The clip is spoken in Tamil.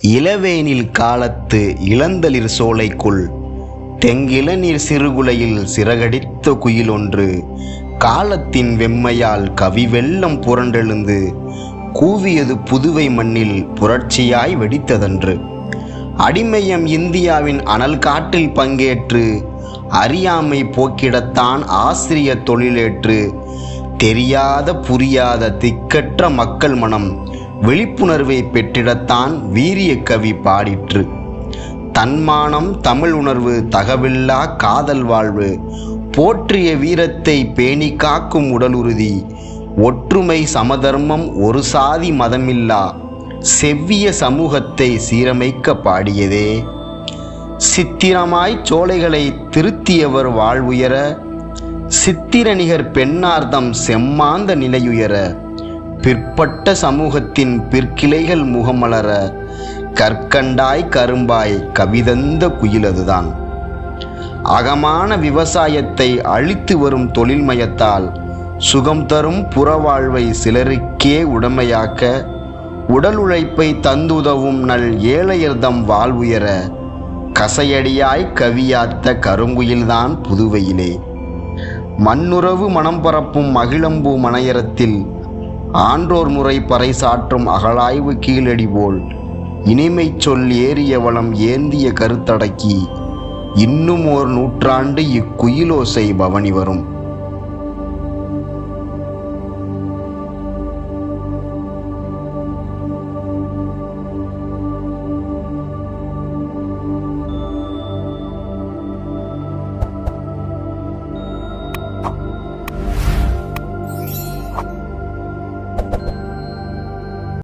இளவேனில் காலத்து இளந்தளிர் சோலைக்குள் தெங்கிளநீர் சிறுகுலையில் சிறகடித்த குயில் ஒன்று காலத்தின் வெம்மையால் கவி வெள்ளம் புரண்டெழுந்து கூவியது புதுவை மண்ணில் புரட்சியாய் வெடித்ததன்று. அடிமையம் இந்தியாவின் அனல் காட்டில் பங்கேற்று அறியாமை போக்கிடத்தான் ஆசிரிய தொழிலேற்று தெரியாத புரியாத திக்கற்ற மக்கள் மனம் விழிப்புணர்வை பெற்றிடத்தான் வீரிய கவி பாடிற்று. தன்மானம் தமிழ் உணர்வு தகவில்லா காதல் வாழ்வு போற்றிய வீரத்தை பேணி காக்கும் உடலுறுதி ஒற்றுமை சமதர்மம் ஒரு சாதி மதமில்லா செவ்விய சமூகத்தை சீரமைக்க பாடியதே. சித்திரமாய் சோலைகளை திருத்தியவர் வாழ்வுயர சித்திரநிகர் பெண்ணார்தம் செம்மாந்த நிலையுயர பிற்பட்ட சமூகத்தின் பிற்கிளைகள் முகமலர கற்கண்டாய் கரும்பாய் கவிதந்த குயிலதுதான் அகமான விவசாயத்தை அழித்து வரும் தொழில்மயத்தால் சுகம் தரும் புறவாழ்வை சிலருக்கே உடமையாக்க உடல் உழைப்பை தந்துதவும் நல் ஏழையர்தம் வாழ்வுயர கசையடியாய் கவியாத்த கருங்குயில்தான் புதுவையிலே. மண்ணுறவு மனம் பரப்பும் மகிழம்பூ மனையரத்தில் ஆன்றோர் முறை பறைசாற்றும் அகழாய்வு கீழடி போல் இனிமை சொல் ஏறிய வளம் ஏந்திய கருத்தடக்கி இன்னும் ஓர் நூற்றாண்டு இக்குயிலோசை பவனி வரும்